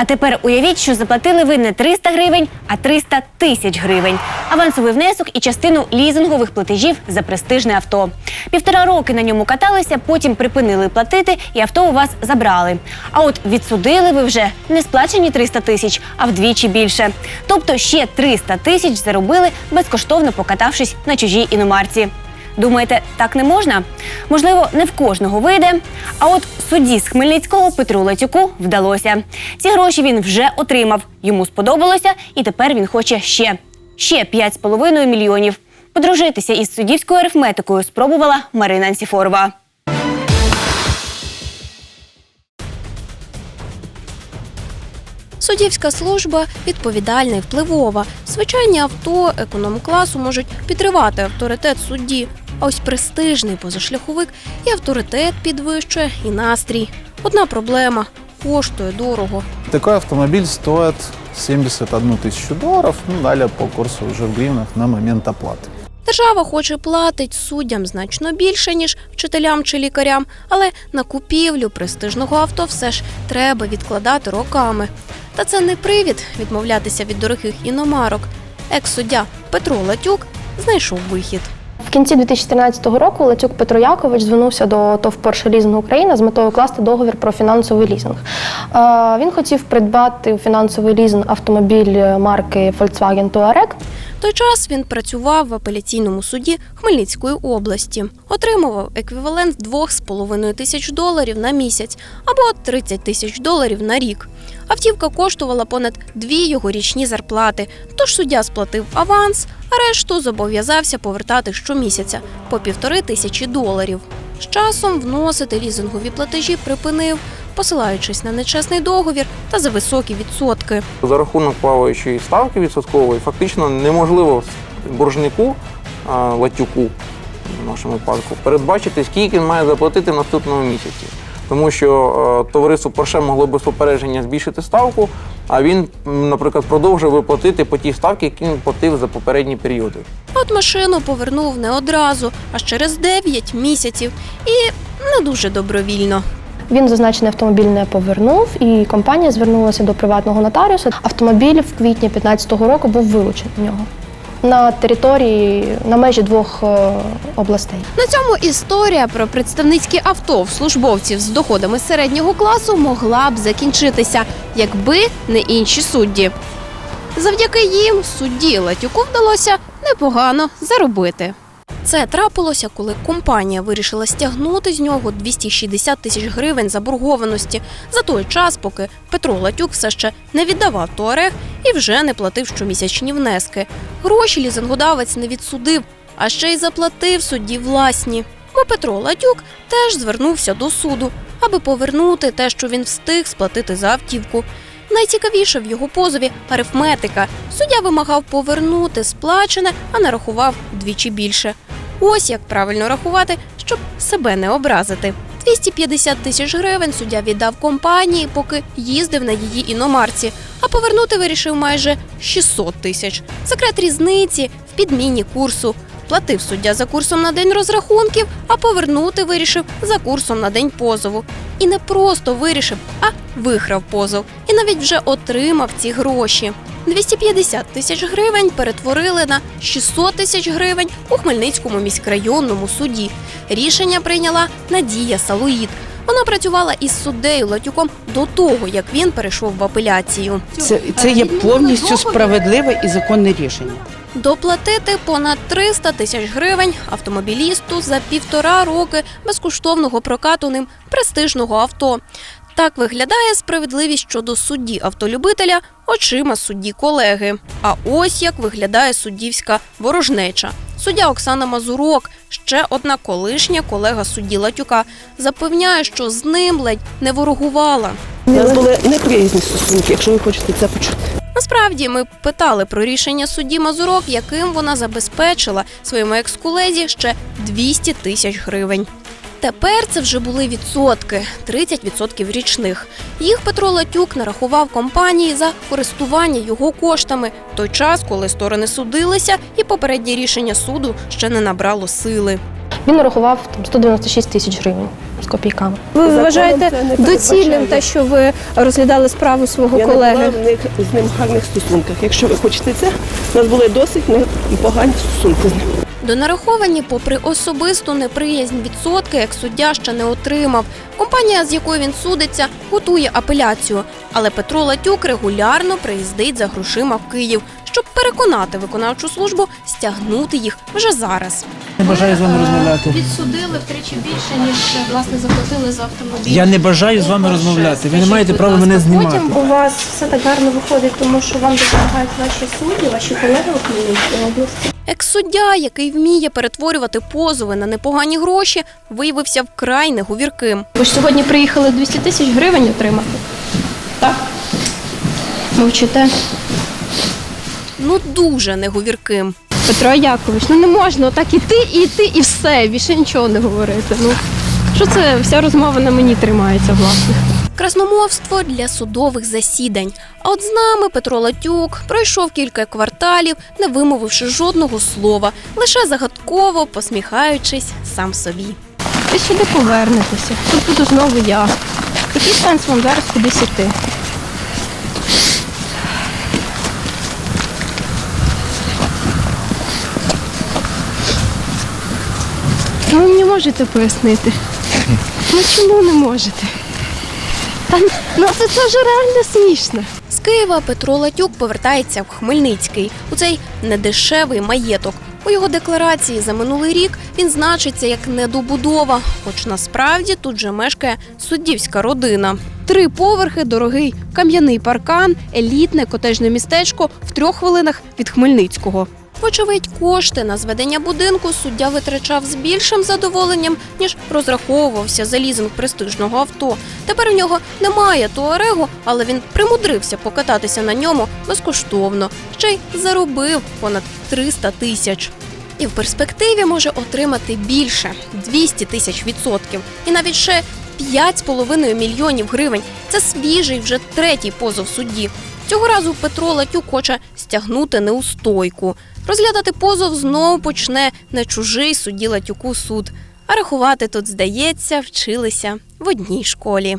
А тепер уявіть, що заплатили ви не 300 гривень, а 300 тисяч гривень. Авансовий внесок і частину лізингових платежів за престижне авто. Півтора роки на ньому каталися, потім припинили платити, і авто у вас забрали. А от відсудили ви вже не сплачені 300 тисяч, а вдвічі більше. Тобто ще 300 тисяч заробили, безкоштовно покатавшись на чужій іномарці. Думаєте, так не можна? Можливо, не в кожного вийде. А от судді з Хмельницького Петру Летюку вдалося. Ці гроші він вже отримав. Йому сподобалося, і тепер він хоче ще. Ще 5,5 мільйонів. Подружитися із суддівською арифметикою спробувала Марина Анціфорова. Суддівська служба відповідальна і впливова. Звичайні авто економ-класу можуть підривати авторитет судді. А ось престижний позашляховик і авторитет підвищує, і настрій. Одна проблема коштує дорого. Такой автомобиль стоит 71 тысячу долларов, ну, далее по курсу уже в гривнах на момент оплаты. Держава хоч і платить суддям значно більше, ніж вчителям чи лікарям, але на купівлю престижного авто все ж треба відкладати роками. Та це не привід відмовлятися від дорогих іномарок. Екс-суддя Петро Латюк знайшов вихід. В кінці 2013 року Лацюк Петро Якович звернувся до ТОВ «Порше Лізинг Україна з метою укласти договір про фінансовий лізинг. Е, Він хотів придбати у фінансовий лізинг автомобіль марки Volkswagen Touareg. Той час він працював в апеляційному суді Хмельницької області, отримував еквівалент 2,5 тисяч доларів на місяць або 30 тисяч доларів на рік. Автівка коштувала понад дві його річні зарплати, тож суддя сплатив аванс, а решту зобов'язався повертати щомісяця по півтори тисячі доларів. З часом вносити лізингові платежі припинив, посилаючись на нечесний договір та за високі відсотки. За рахунок плаваючої ставки відсоткової фактично неможливо боржнику латюку в нашому випадку передбачити, скільки він має заплатити в наступному місяці. Тому що е, товариство Порше могло без попередження збільшити ставку, а він, наприклад, продовжив виплатити по тій ставці, які він платив за попередні періоди. От машину повернув не одразу, аж через 9 місяців і не дуже добровільно. Він зазначений автомобіль не повернув, і компанія звернулася до приватного нотаріуса. Автомобіль в квітні 2015 року був вилучений в нього на території на межі двох е, областей. На цьому історія про представницькі авто в службовців з доходами середнього класу могла б закінчитися, якби не інші судді. Завдяки їм судді Латюку вдалося непогано заробити. Це трапилося, коли компанія вирішила стягнути з нього 260 тисяч гривень заборгованості за той час, поки Петро Латюк все ще не віддавав туарег і вже не платив щомісячні внески. Гроші лізингодавець не відсудив, а ще й заплатив судді власні. Бо Петро Латюк теж звернувся до суду, аби повернути те, що він встиг сплатити за автівку. Найцікавіше в його позові арифметика. Суддя вимагав повернути сплачене, а нарахував двічі більше. Ось як правильно рахувати, щоб себе не образити. 250 тисяч гривень суддя віддав компанії, поки їздив на її іномарці, а повернути вирішив майже 600 тисяч. Секрет різниці в підміні курсу. Платив суддя за курсом на день розрахунків, а повернути вирішив за курсом на день позову. І не просто вирішив, а виграв позов. І навіть вже отримав ці гроші. 250 тисяч гривень перетворили на 600 тисяч гривень у Хмельницькому міськрайонному суді. Рішення прийняла Надія Салуїд. Вона працювала із суддею Латюком до того, як він перейшов в апеляцію. Це, це є повністю справедливе і законне рішення. Доплатити понад 300 тисяч гривень автомобілісту за півтора роки безкоштовного прокату ним престижного авто. Так виглядає справедливість щодо судді автолюбителя очима судді колеги. А ось як виглядає суддівська ворожнеча. Суддя Оксана Мазурок, ще одна колишня колега судді Латюка, запевняє, що з ним ледь не ворогувала. У нас були неприязні стосунки, якщо ви хочете це почути. Насправді ми питали про рішення судді Мазурок, яким вона забезпечила своєму екс-колезі ще 200 тисяч гривень. Тепер це вже були відсотки 30% річних. Їх Петро Латюк нарахував компанії за користування його коштами в той час, коли сторони судилися, і попереднє рішення суду ще не набрало сили. Він нарахував там 196 тисяч гривень з копійками. Ви Законом вважаєте доцільним те, що ви розглядали справу свого Я не колеги? була в них з ним в гарних стосунках. Якщо ви хочете це, у нас були досить непогані стосунки з ним. Донараховані, попри особисту неприязнь відсотки, як суддя ще не отримав. Компанія, з якою він судиться, готує апеляцію. Але Петро Латюк регулярно приїздить за грошима в Київ, щоб переконати виконавчу службу стягнути їх вже зараз. Не бажаю з вами розмовляти. Відсудили втричі більше ніж власне заплатили за автомобіль. Я не бажаю з вами розмовляти. Ви не маєте права мене знімати. Потім у вас все так гарно виходить, тому що вам допомагають ваші судді, ваші колеги у Хмельницькій області. Екс-суддя, який вміє перетворювати позови на непогані гроші, виявився вкрай неговірким. Ви ж сьогодні приїхали 200 тисяч гривень отримати. Так? Мовчите. Ну дуже неговірким. Петро Якович, ну не можна отак іти, і йти, і все, більше нічого не говорити. Ну, що це вся розмова на мені тримається, власне. Красномовство для судових засідань. А от з нами Петро Латюк пройшов кілька кварталів, не вимовивши жодного слова, лише загадково посміхаючись сам собі. Ви сюди повернетеся. Тут буду знову я. Який сенс вам зараз кудись іти? Ну, ви мені можете пояснити? Ну чому не можете? Та, ну це, це вже реально смішно. З Києва Петро Латюк повертається в Хмельницький у цей недешевий маєток. У його декларації за минулий рік він значиться як недобудова, хоч насправді тут же мешкає суддівська родина. Три поверхи, дорогий кам'яний паркан, елітне котежне містечко в трьох хвилинах від Хмельницького. Вочевидь, кошти на зведення будинку суддя витрачав з більшим задоволенням, ніж розраховувався за лізинг престижного авто. Тепер у нього немає туарегу, але він примудрився покататися на ньому безкоштовно. Ще й заробив понад 300 тисяч. І в перспективі може отримати більше 200 тисяч відсотків. І навіть ще 5,5 мільйонів гривень. Це свіжий вже третій позов судді. Цього разу Петро Латюк хоче стягнути неустойку. Розглядати позов знову почне не чужий судді Латюку суд. А рахувати тут, здається, вчилися в одній школі.